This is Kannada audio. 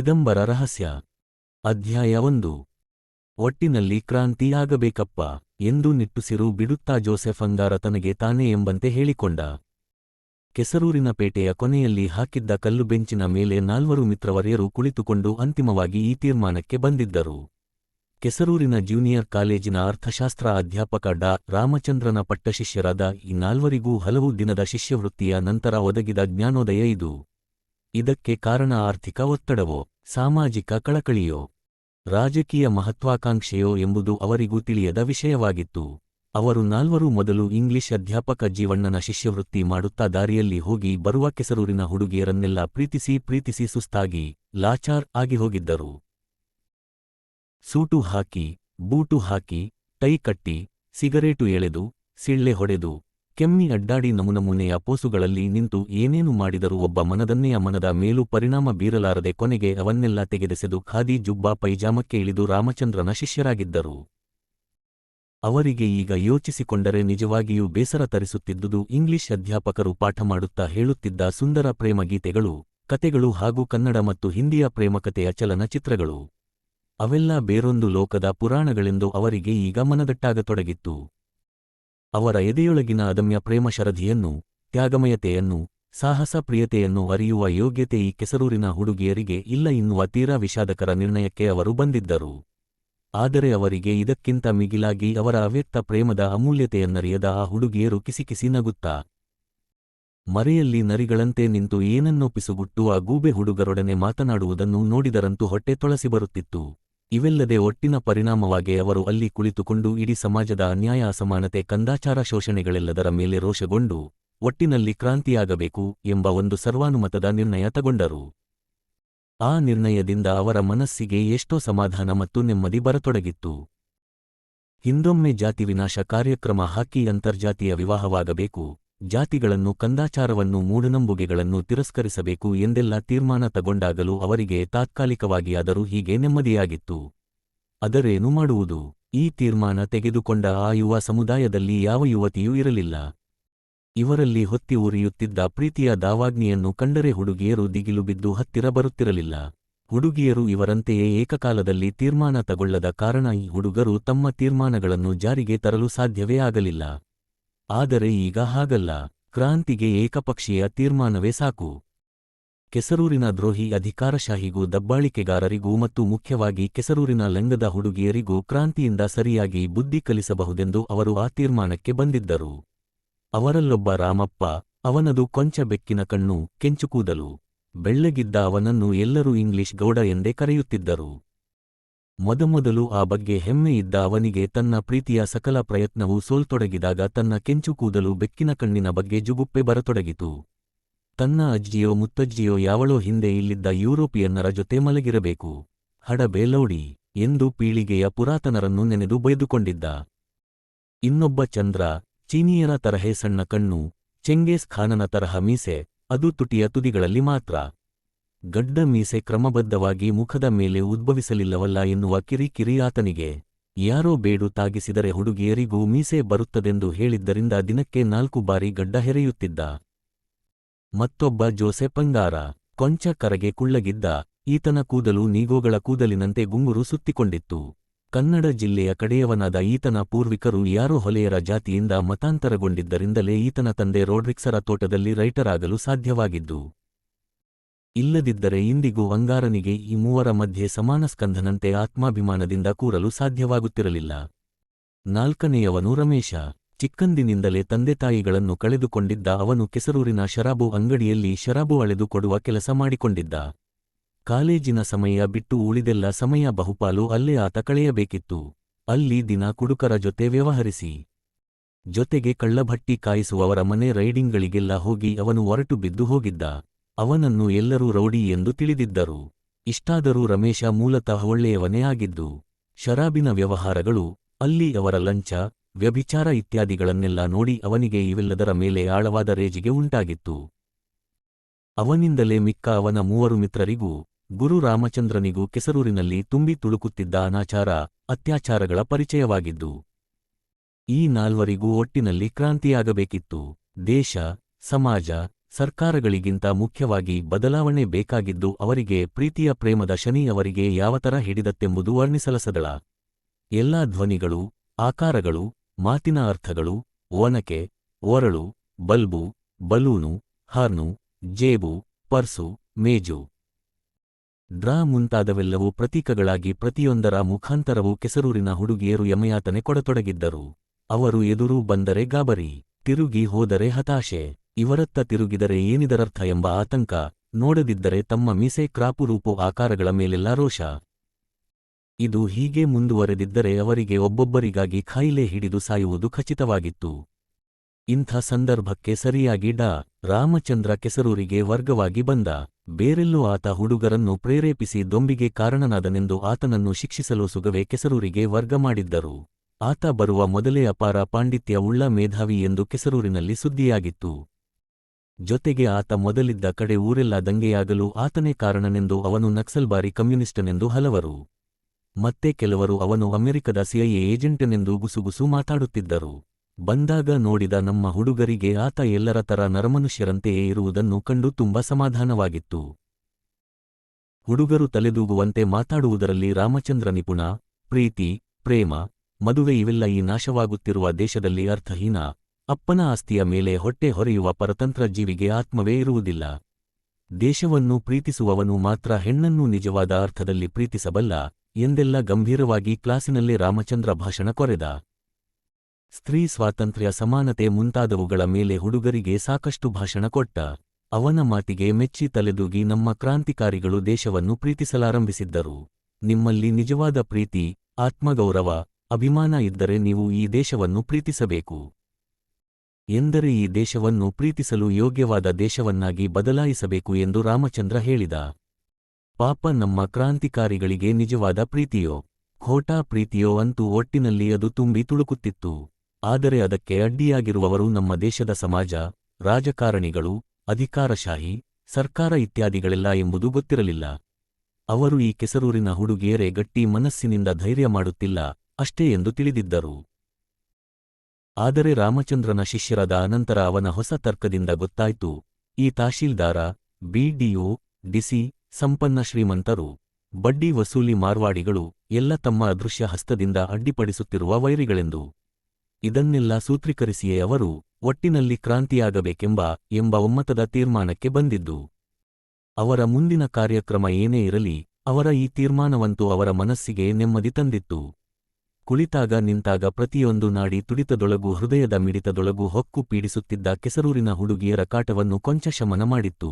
ಚಿದಂಬರ ರಹಸ್ಯ. ಅಧ್ಯಾಯ ಒಂದು. ಒಟ್ಟಿನಲ್ಲಿ ಕ್ರಾಂತಿಯಾಗಬೇಕಪ್ಪ ಎಂದು ನಿಟ್ಟುಸಿರು ಬಿಡುತ್ತಾ ಜೋಸೆಫ್ ಅಂಗಾರ ತನಗೆ ತಾನೇ ಎಂಬಂತೆ ಹೇಳಿಕೊಂಡ. ಕೆಸರೂರಿನ ಪೇಟೆಯ ಕೊನೆಯಲ್ಲಿ ಹಾಕಿದ್ದ ಕಲ್ಲು ಬೆಂಚಿನ ಮೇಲೆ ನಾಲ್ವರು ಮಿತ್ರವರ್ಯರು ಕುಳಿತುಕೊಂಡು ಅಂತಿಮವಾಗಿ ಈ ತೀರ್ಮಾನಕ್ಕೆ ಬಂದಿದ್ದರು. ಕೆಸರೂರಿನ ಜೂನಿಯರ್ ಕಾಲೇಜಿನ ಅರ್ಥಶಾಸ್ತ್ರ ಅಧ್ಯಾಪಕ ಡಾ. ರಾಮಚಂದ್ರನ ಪಟ್ಟಶಿಷ್ಯರಾದ ಈ ನಾಲ್ವರಿಗೂ ಹಲವು ದಿನದ ಶಿಷ್ಯವೃತ್ತಿಯ ನಂತರ ಒದಗಿದ ಜ್ಞಾನೋದಯ ಇದು. ಇದಕ್ಕೆ ಕಾರಣ ಆರ್ಥಿಕ ಒತ್ತಡವೋ? ಸಾಮಾಜಿಕ ಕಳಕಳಿಯೋ? ರಾಜಕೀಯ ಮಹತ್ವಾಕಾಂಕ್ಷೆಯೋ ಎಂಬುದು ಅವರಿಗೂ ತಿಳಿಯದ ವಿಷಯವಾಗಿತ್ತು. ಅವರು ನಾಲ್ವರು ಮೊದಲು ಇಂಗ್ಲಿಷ್ ಅಧ್ಯಾಪಕ ಜೀವಣ್ಣನ ಶಿಷ್ಯವೃತ್ತಿ ಮಾಡುತ್ತಾ ದಾರಿಯಲ್ಲಿ ಹೋಗಿ ಬರುವ ಕೆಸರೂರಿನ ಹುಡುಗಿಯರನ್ನೆಲ್ಲ ಪ್ರೀತಿಸಿ ಪ್ರೀತಿಸಿ ಸುಸ್ತಾಗಿ, ಲಾಚಾರ್ ಆಗಿ ಹೋಗಿದ್ದರು. ಸೂಟು ಹಾಕಿ, ಬೂಟು ಹಾಕಿ, ಟೈ ಕಟ್ಟಿ, ಸಿಗರೇಟು ಎಳೆದು, ಸಿಳ್ಳೆ ಹೊಡೆದು ಕೆಮ್ಮಿ ಅಡ್ಡಾಡಿ ನಮುನಮುನೆಯ ಪೋಸುಗಳಲ್ಲಿ ನಿಂತು ಏನೇನು ಮಾಡಿದರೂ ಒಬ್ಬ ಮನದನ್ನೆಯ ಮನದ ಮೇಲೂ ಪರಿಣಾಮ ಬೀರಲಾರದೆ ಕೊನೆಗೆ ಅವನ್ನೆಲ್ಲ ತೆಗೆದೆಸೆದು ಖಾದಿ ಜುಬ್ಬಾ ಪೈಜಾಮಕ್ಕೆ ಇಳಿದು ರಾಮಚಂದ್ರನ ಶಿಷ್ಯರಾಗಿದ್ದರು. ಅವರಿಗೆ ಈಗ ಯೋಚಿಸಿಕೊಂಡರೆ ನಿಜವಾಗಿಯೂ ಬೇಸರ ತರಿಸುತ್ತಿದ್ದುದು ಇಂಗ್ಲಿಷ್ ಅಧ್ಯಾಪಕರು ಪಾಠ ಮಾಡುತ್ತಾ ಹೇಳುತ್ತಿದ್ದ ಸುಂದರ ಪ್ರೇಮಗೀತೆಗಳು, ಕತೆಗಳು ಹಾಗೂ ಕನ್ನಡ ಮತ್ತು ಹಿಂದಿಯ ಪ್ರೇಮಕತೆಯ ಚಲನಚಿತ್ರಗಳು. ಅವೆಲ್ಲ ಬೇರೊಂದು ಲೋಕದ ಪುರಾಣಗಳೆಂದು ಅವರಿಗೆ ಈಗ ಮನದಟ್ಟಾಗತೊಡಗಿತ್ತು. ಅವರ ಎದೆಯೊಳಗಿನ ಅದಮ್ಯ ಪ್ರೇಮಶರಧಿಯನ್ನು ತ್ಯಾಗಮಯತೆಯನ್ನು, ಸಾಹಸ ಪ್ರಿಯತೆಯನ್ನು ಅರಿಯುವ ಯೋಗ್ಯತೆ ಈ ಕೆಸರೂರಿನ ಹುಡುಗಿಯರಿಗೆ ಇಲ್ಲ ಎನ್ನುವ ತೀರಾ ವಿಷಾದಕರ ನಿರ್ಣಯಕ್ಕೆ ಅವರು ಬಂದಿದ್ದರು. ಆದರೆ ಅವರಿಗೆ ಇದಕ್ಕಿಂತ ಮಿಗಿಲಾಗಿ ಅವರ ಅವ್ಯಕ್ತ ಪ್ರೇಮದ ಅಮೂಲ್ಯತೆಯನ್ನರಿಯದ ಆ ಹುಡುಗಿಯರು ಕಿಸಿಕಿಸಿ ನಗುತ್ತಾ, ಮರೆಯಲ್ಲಿ ನರಿಗಳಂತೆ ನಿಂತು ಏನನ್ನೋ ಪಿಸುಗುಟ್ಟು ಆ ಗೂಬೆ ಹುಡುಗರೊಡನೆ ಮಾತನಾಡುವುದನ್ನು ನೋಡಿದರಂತೂ ಹೊಟ್ಟೆ ತೊಳಸಿ ಬರುತ್ತಿತ್ತು. ಇವೆಲ್ಲದೆ ಒಟ್ಟಿನ ಪರಿಣಾಮವಾಗಿ ಅವರು ಅಲ್ಲಿ ಕುಳಿತುಕೊಂಡು ಇಡೀ ಸಮಾಜದ ಅನ್ಯಾಯ, ಅಸಮಾನತೆ, ಕಂದಾಚಾರ ಶೋಷಣೆಗಳೆಲ್ಲದರ ಮೇಲೆ ರೋಷಗೊಂಡು ಒಟ್ಟಿನಲ್ಲಿ ಕ್ರಾಂತಿಯಾಗಬೇಕು ಎಂಬ ಒಂದು ಸರ್ವಾನುಮತದ ನಿರ್ಣಯ ತಗೊಂಡರು. ಆ ನಿರ್ಣಯದಿಂದ ಅವರ ಮನಸ್ಸಿಗೆ ಎಷ್ಟೋ ಸಮಾಧಾನ ಮತ್ತು ನೆಮ್ಮದಿ ಬರತೊಡಗಿತ್ತು. ಹಿಂದೊಮ್ಮೆ ಜಾತಿ ವಿನಾಶ ಕಾರ್ಯಕ್ರಮ ಹಾಕಿ ಅಂತರ್ಜಾತಿಯ ವಿವಾಹವಾಗಬೇಕು. ಜಾತಿಗಳನ್ನು ಕಂದಾಚಾರವನ್ನು ಮೂಢನಂಬುಗೆಗಳನ್ನು ತಿರಸ್ಕರಿಸಬೇಕು ಎಂದೆಲ್ಲ ತೀರ್ಮಾನ ತಗೊಂಡಾಗಲೂ ಅವರಿಗೆ ತಾತ್ಕಾಲಿಕವಾಗಿಯಾದರೂ ಹೀಗೆ ನೆಮ್ಮದಿಯಾಗಿತ್ತು. ಅದರೇನು ಮಾಡುವುದು? ಈ ತೀರ್ಮಾನ ತೆಗೆದುಕೊಂಡ ಆ ಯುವ ಸಮುದಾಯದಲ್ಲಿ ಯಾವ ಯುವತಿಯೂ ಇರಲಿಲ್ಲ. ಇವರಲ್ಲಿ ಹೊತ್ತಿ ಉರಿಯುತ್ತಿದ್ದ ಪ್ರೀತಿಯ ದಾವಾಗ್ನಿಯನ್ನು ಕಂಡರೆ ಹುಡುಗಿಯರು ದಿಗಿಲು ಬಿದ್ದು ಹತ್ತಿರ ಬರುತ್ತಿರಲಿಲ್ಲ. ಹುಡುಗಿಯರು ಇವರಂತೆಯೇ ಏಕಕಾಲದಲ್ಲಿ ತೀರ್ಮಾನ ತಗೊಳ್ಳದ ಕಾರಣ ಈ ಹುಡುಗರು ತಮ್ಮ ತೀರ್ಮಾನಗಳನ್ನು ಜಾರಿಗೆ ತರಲು ಸಾಧ್ಯವೇ ಆಗಲಿಲ್ಲ. ಆದರೆ ಈಗ ಹಾಗಲ್ಲ, ಕ್ರಾಂತಿಗೆ ಏಕಪಕ್ಷೀಯ ತೀರ್ಮಾನವೇ ಸಾಕು. ಕೆಸರೂರಿನ ದ್ರೋಹಿ ಅಧಿಕಾರಶಾಹಿಗೂ ದಬ್ಬಾಳಿಕೆಗಾರರಿಗೂ ಮತ್ತು ಮುಖ್ಯವಾಗಿ ಕೆಸರೂರಿನ ಲಂಗದ ಹುಡುಗಿಯರಿಗೂ ಕ್ರಾಂತಿಯಿಂದ ಸರಿಯಾಗಿ ಬುದ್ಧಿ ಕಲಿಸಬಹುದೆಂದು ಅವರು ಆ ತೀರ್ಮಾನಕ್ಕೆ ಬಂದಿದ್ದರು. ಅವರಲ್ಲೊಬ್ಬ ರಾಮಪ್ಪ, ಅವನದು ಕೊಂಚ ಬೆಕ್ಕಿನ ಕಣ್ಣು ಕೆಂಚುಕೂದಲು ಬೆಳ್ಳಗಿದ್ದ ಅವನನ್ನು ಎಲ್ಲರೂ ಇಂಗ್ಲಿಷ್ ಗೌಡ ಎಂದೇ ಕರೆಯುತ್ತಿದ್ದರು. ಮೊದಮೊದಲು ಆ ಬಗ್ಗೆ ಹೆಮ್ಮೆಯಿದ್ದ ಅವನಿಗೆ ತನ್ನ ಪ್ರೀತಿಯ ಸಕಲ ಪ್ರಯತ್ನವು ಸೋಲ್ತೊಡಗಿದಾಗ ತನ್ನ ಕೆಂಚು ಕೂದಲು ಬೆಕ್ಕಿನ ಕಣ್ಣಿನ ಬಗ್ಗೆ ಜುಗುಪ್ಪೆ ಬರತೊಡಗಿತು. ತನ್ನ ಅಜ್ಜಿಯೋ ಮುತ್ತಜ್ಜಿಯೋ ಯಾವಳೋ ಹಿಂದೆ ಇಲ್ಲಿದ್ದ ಯುರೋಪಿಯನ್ನರ ಜೊತೆ ಮಲಗಿರಬೇಕು. ಹಡ ಲೌಡಿ ಎಂದು ಪೀಳಿಗೆಯ ಪುರಾತನರನ್ನು ನೆನೆದು ಬೈದುಕೊಂಡಿದ್ದ. ಇನ್ನೊಬ್ಬ ಚಂದ್ರ, ಚೀನಿಯರ ತರಹೆ ಸಣ್ಣ ಕಣ್ಣು, ಚೆಂಗೇಸ್ ಖಾನನ ತರಹ ಮೀಸೆ, ಅದು ತುಟಿಯ ತುದಿಗಳಲ್ಲಿ ಮಾತ್ರ. ಗಡ್ಡ ಮೀಸೆ ಕ್ರಮಬದ್ಧವಾಗಿ ಮುಖದ ಮೇಲೆ ಉದ್ಭವಿಸಲಿಲ್ಲವಲ್ಲ ಎನ್ನುವ ಕಿರಿಕಿರಿ ಆತನಿಗೆ ಯಾರೋ ಬೇಡು ತಾಗಿಸಿದರೆ ಹುಡುಗಿಯರಿಗೂ ಮೀಸೆ ಬರುತ್ತದೆಂದು ಹೇಳಿದ್ದರಿಂದ ದಿನಕ್ಕೆ ನಾಲ್ಕು ಬಾರಿ ಗಡ್ಡ ಹೆರೆಯುತ್ತಿದ್ದ. ಮತ್ತೊಬ್ಬ ಜೋಸೆಪಂಗಾರ, ಕೊಂಚ ಕರಗೆ ಕುಳ್ಳಗಿದ್ದ, ಈತನ ಕೂದಲು ನೀಗೋಗಳ ಕೂದಲಿನಂತೆ ಗುಂಗುರು ಸುತ್ತಿಕೊಂಡಿತ್ತು. ಕನ್ನಡ ಜಿಲ್ಲೆಯ ಕಡೆಯವನಾದ ಈತನ ಪೂರ್ವಿಕರು ಯಾರೋ ಹೊಲೆಯರ ಜಾತಿಯಿಂದ ಮತಾಂತರಗೊಂಡಿದ್ದರಿಂದಲೇ ಈತನ ತಂದೆ ರೋಡ್ರಿಕ್ಸರ ತೋಟದಲ್ಲಿ ರೈಟರಾಗಲು ಸಾಧ್ಯವಾಗಿದ್ದು. ಇಲ್ಲದಿದ್ದರೆ ಇಂದಿಗೂ ಅಂಗಾರನಿಗೆ ಈ ಮೂವರ ಮಧ್ಯೆ ಸಮಾನ ಸ್ಕಂಧನಂತೆ ಆತ್ಮಾಭಿಮಾನದಿಂದ ಕೂರಲು ಸಾಧ್ಯವಾಗುತ್ತಿರಲಿಲ್ಲ. ನಾಲ್ಕನೆಯವನು ರಮೇಶ. ಚಿಕ್ಕಂದಿನಿಂದಲೇ ತಂದೆತಾಯಿಗಳನ್ನು ಕಳೆದುಕೊಂಡಿದ್ದ ಅವನು ಕೆಸರೂರಿನ ಶರಾಬು ಅಂಗಡಿಯಲ್ಲಿ ಶರಾಬು ಅಳೆದು ಕೊಡುವ ಕೆಲಸ ಮಾಡಿಕೊಂಡಿದ್ದ. ಕಾಲೇಜಿನ ಸಮಯ ಬಿಟ್ಟು ಉಳಿದೆಲ್ಲ ಸಮಯ ಬಹುಪಾಲು ಅಲ್ಲೇ ಆತ ಕಳೆಯಬೇಕಿತ್ತು. ಅಲ್ಲಿ ದಿನ ಕುಡುಕರ ಜೊತೆ ವ್ಯವಹರಿಸಿ. ಜೊತೆಗೆ ಕಳ್ಳಭಟ್ಟಿ ಕಾಯಿಸುವವರ ಮನೆ ರೈಡಿಂಗ್ಗಳಿಗೆಲ್ಲ ಹೋಗಿ ಅವನು ಹೊರಟು ಬಿದ್ದು ಹೋಗಿದ್ದ. ಅವನನ್ನು ಎಲ್ಲರೂ ರೌಡಿ ಎಂದು ತಿಳಿದಿದ್ದರು. ಇಷ್ಟಾದರೂ ರಮೇಶ ಮೂಲತಃ ಒಳ್ಳೆಯವನೇ ಆಗಿದ್ದು, ಶರಾಬಿನ ವ್ಯವಹಾರಗಳು, ಅಲ್ಲಿ ಅವರ ಲಂಚ, ವ್ಯಭಿಚಾರ ಇತ್ಯಾದಿಗಳನ್ನೆಲ್ಲ ನೋಡಿ ಅವನಿಗೆ ಇವೆಲ್ಲದರ ಮೇಲೆ ಆಳವಾದ ರೇಜಿಗೆ ಉಂಟಾಗಿತ್ತು. ಅವನಿಂದಲೇ ಮಿಕ್ಕ ಅವನ ಮೂವರು ಮಿತ್ರರಿಗೂ, ಗುರು ರಾಮಚಂದ್ರನಿಗೂ ಕೆಸರೂರಿನಲ್ಲಿ ತುಂಬಿ ತುಳುಕುತ್ತಿದ್ದ ಅನಾಚಾರ, ಅತ್ಯಾಚಾರಗಳ ಪರಿಚಯವಾಗಿದ್ದು, ಈ ನಾಲ್ವರಿಗೂ ಒಟ್ಟಿನಲ್ಲಿ ಕ್ರಾಂತಿಯಾಗಬೇಕಿತ್ತು. ದೇಶ, ಸಮಾಜ ಸರ್ಕಾರಗಳಿಗಿಂತ ಮುಖ್ಯವಾಗಿ ಬದಲಾವಣೆ ಬೇಕಾಗಿದ್ದು ಅವರಿಗೆ ಪ್ರೀತಿಯ ಪ್ರೇಮದ ಶನಿ ಅವರಿಗೆ ಯಾವತರ ಹಿಡಿದತ್ತೆಂಬುದು ವರ್ಣಿಸಲಸದಳ. ಎಲ್ಲಾ ಧ್ವನಿಗಳು, ಆಕಾರಗಳು, ಮಾತಿನ ಅರ್ಥಗಳು, ಒನಕೆ, ಒರಳು, ಬಲ್ಬು, ಬಲೂನು, ಹಾರ್ನು, ಜೇಬು, ಪರ್ಸು, ಮೇಜು. ಡ್ರಾ ಮುಂತಾದವೆಲ್ಲವೂ ಪ್ರತೀಕಗಳಾಗಿ ಪ್ರತಿಯೊಂದರ ಮುಖಾಂತರವೂ ಕೆಸರೂರಿನ ಹುಡುಗಿಯರು ಯಮಯಾತನೆ ಕೊಡತೊಡಗಿದ್ದರು. ಅವರು ಎದುರು ಬಂದರೆ ಗಾಬರಿ, ತಿರುಗಿ ಹೋದರೆ ಹತಾಶೆ. ಇವರತ್ತ ತಿರುಗಿದರೆ ಏನಿದರರ್ಥ ಎಂಬ ಆತಂಕ ನೋಡದಿದ್ದರೆ ತಮ್ಮ ಮೀಸೆ ಕ್ರಾಪು ರೂಪು ಆಕಾರಗಳ ಮೇಲೆಲ್ಲ ರೋಷ. ಇದು ಹೀಗೆ ಮುಂದುವರೆದಿದ್ದರೆ ಅವರಿಗೆ ಒಬ್ಬೊಬ್ಬರಿಗಾಗಿ ಖಾಯಿಲೆ ಹಿಡಿದು ಸಾಯುವುದು ಖಚಿತವಾಗಿತ್ತು. ಇಂಥ ಸಂದರ್ಭಕ್ಕೆ ಸರಿಯಾಗಿ ಡಾ. ರಾಮಚಂದ್ರ ಕೆಸರೂರಿಗೆ ವರ್ಗವಾಗಿ ಬಂದ. ಬೇರೆಲ್ಲೂ ಆತ ಹುಡುಗರನ್ನು ಪ್ರೇರೇಪಿಸಿ ದೊಂಬಿಗೆ ಕಾರಣನಾದನೆಂದು ಆತನನ್ನು ಶಿಕ್ಷಿಸಲು ಸುಗವೆ ಕೆಸರೂರಿಗೆ ವರ್ಗ ಮಾಡಿದ್ದರು. ಆತ ಬರುವ ಮೊದಲೇ ಅಪಾರ ಪಾಂಡಿತ್ಯ ಉಳ್ಳ ಮೇಧಾವಿ ಎಂದು ಕೆಸರೂರಿನಲ್ಲಿ ಸುದ್ದಿಯಾಗಿತ್ತು. ಜೊತೆಗೆ ಆತ ಮೊದಲಿದ್ದ ಕಡೆ ಊರೆಲ್ಲ ದಂಗೆಯಾಗಲು ಆತನೇ ಕಾರಣನೆಂದು ಅವನು ನಕ್ಸಲ್ಬಾರಿ ಕಮ್ಯುನಿಸ್ಟನೆಂದು ಹಲವರು. ಮತ್ತೆ ಕೆಲವರು ಅವನು ಅಮೆರಿಕದ ಸಿಐಎ ಏಜೆಂಟನೆಂದು ಗುಸುಗುಸು ಮಾತಾಡುತ್ತಿದ್ದರು. ಬಂದಾಗ ನೋಡಿದ ನಮ್ಮ ಹುಡುಗರಿಗೆ ಆತ ಎಲ್ಲರ ತರ ನರಮನುಷ್ಯರಂತೆಯೇ ಇರುವುದನ್ನು ಕಂಡು ತುಂಬ ಸಮಾಧಾನವಾಗಿತ್ತು. ಹುಡುಗರು ತಲೆದೂಗುವಂತೆ ಮಾತಾಡುವುದರಲ್ಲಿ ರಾಮಚಂದ್ರ ನಿಪುಣ, ಪ್ರೀತಿ, ಪ್ರೇಮ, ಮದುವೆ ಇವೆಲ್ಲ ಈ ನಾಶವಾಗುತ್ತಿರುವ ದೇಶದಲ್ಲಿ ಅರ್ಥಹೀನ. ಅಪ್ಪನ ಆಸ್ತಿಯ ಮೇಲೆ ಹೊಟ್ಟೆ ಹೊರೆಯುವ ಪರತಂತ್ರ ಜೀವಿಗೆ ಆತ್ಮವೇ ಇರುವುದಿಲ್ಲ. ದೇಶವನ್ನು ಪ್ರೀತಿಸುವವನು ಮಾತ್ರ ಹೆಣ್ಣನ್ನು ನಿಜವಾದ ಅರ್ಥದಲ್ಲಿ ಪ್ರೀತಿಸಬಲ್ಲ ಎಂದೆಲ್ಲ ಗಂಭೀರವಾಗಿ ಕ್ಲಾಸಿನಲ್ಲೇ ರಾಮಚಂದ್ರ ಭಾಷಣ ಕೊರೆದ. ಸ್ತ್ರೀ ಸ್ವಾತಂತ್ರ್ಯ ಸಮಾನತೆ ಮುಂತಾದವುಗಳ ಮೇಲೆ ಹುಡುಗರಿಗೆ ಸಾಕಷ್ಟು ಭಾಷಣ ಕೊಟ್ಟ. ಅವನ ಮಾತಿಗೆ ಮೆಚ್ಚಿ ತಲೆದೂಗಿ ನಮ್ಮ ಕ್ರಾಂತಿಕಾರಿಗಳು ದೇಶವನ್ನು ಪ್ರೀತಿಸಲಾರಂಭಿಸಿದ್ದರು. ನಿಮ್ಮಲ್ಲಿ ನಿಜವಾದ ಪ್ರೀತಿ, ಆತ್ಮಗೌರವ, ಅಭಿಮಾನ ಇದ್ದರೆ ನೀವು ಈ ದೇಶವನ್ನು ಪ್ರೀತಿಸಬೇಕು. ಎಂದರೆ ಈ ದೇಶವನ್ನು ಪ್ರೀತಿಸಲು ಯೋಗ್ಯವಾದ ದೇಶವನ್ನಾಗಿ ಬದಲಾಯಿಸಬೇಕು ಎಂದು ರಾಮಚಂದ್ರ ಹೇಳಿದ. ಪಾಪ ನಮ್ಮ ಕ್ರಾಂತಿಕಾರಿಗಳಿಗೆ ನಿಜವಾದ ಪ್ರೀತಿಯೋ? ಖೋಟಾ ಪ್ರೀತಿಯೋ ಅಂತೂ ಒಟ್ಟಿನಲ್ಲಿ ಅದು ತುಂಬಿ ತುಳುಕುತ್ತಿತ್ತು. ಆದರೆ ಅದಕ್ಕೆ ಅಡ್ಡಿಯಾಗಿರುವವರು ನಮ್ಮ ದೇಶದ ಸಮಾಜ, ರಾಜಕಾರಣಿಗಳು, ಅಧಿಕಾರಶಾಹಿ, ಸರ್ಕಾರ ಇತ್ಯಾದಿಗಳೆಲ್ಲ ಎಂಬುದು ಗೊತ್ತಿರಲಿಲ್ಲ. ಅವರು ಈ ಕೆಸರೂರಿನ ಹುಡುಗಿಯರೇ ಗಟ್ಟಿ ಮನಸ್ಸಿನಿಂದ ಧೈರ್ಯ ಮಾಡುತ್ತಿಲ್ಲ, ಅಷ್ಟೇ ಎಂದು ತಿಳಿದಿದ್ದರು. ಆದರೆ ರಾಮಚಂದ್ರನ ಶಿಷ್ಯರಾದ ಅನಂತರ ಅವನ ಹೊಸ ತರ್ಕದಿಂದ ಗೊತ್ತಾಯ್ತು, ಈ ತಹಶೀಲ್ದಾರ ಬಿಡಿಒ ಡಿಸಿ ಸಂಪನ್ನ ಶ್ರೀಮಂತರು, ಬಡ್ಡಿ ವಸೂಲಿ ಮಾರ್ವಾಡಿಗಳು ಎಲ್ಲ ತಮ್ಮ ಅದೃಶ್ಯ ಹಸ್ತದಿಂದ ಅಡ್ಡಿಪಡಿಸುತ್ತಿರುವ ವೈರಿಗಳೆಂದು. ಇದನ್ನೆಲ್ಲ ಸೂತ್ರೀಕರಿಸಿಯೇ ಅವರು ಒಟ್ಟಿನಲ್ಲಿ ಕ್ರಾಂತಿಯಾಗಬೇಕೆಂಬ ಎಂಬ ಒಮ್ಮತದ ತೀರ್ಮಾನಕ್ಕೆ ಬಂದಿದ್ದು. ಅವರ ಮುಂದಿನ ಕಾರ್ಯಕ್ರಮ ಏನೇ ಇರಲಿ, ಅವರ ಈ ತೀರ್ಮಾನವಂತೂ ಅವರ ಮನಸ್ಸಿಗೆ ನೆಮ್ಮದಿ ತಂದಿತ್ತು. ಕುಳಿತಾಗ ನಿಂತಾಗ ಪ್ರತಿಯೊಂದು ನಾಡಿ ತುಡಿತದೊಳಗೂ ಹೃದಯದ ಮಿಡಿತದೊಳಗೂ ಹೊಕ್ಕು ಪೀಡಿಸುತ್ತಿದ್ದ ಕೆಸರೂರಿನ ಹುಡುಗಿಯರ ಕಾಟವನ್ನು ಕೊಂಚ ಶಮನ ಮಾಡಿತ್ತು.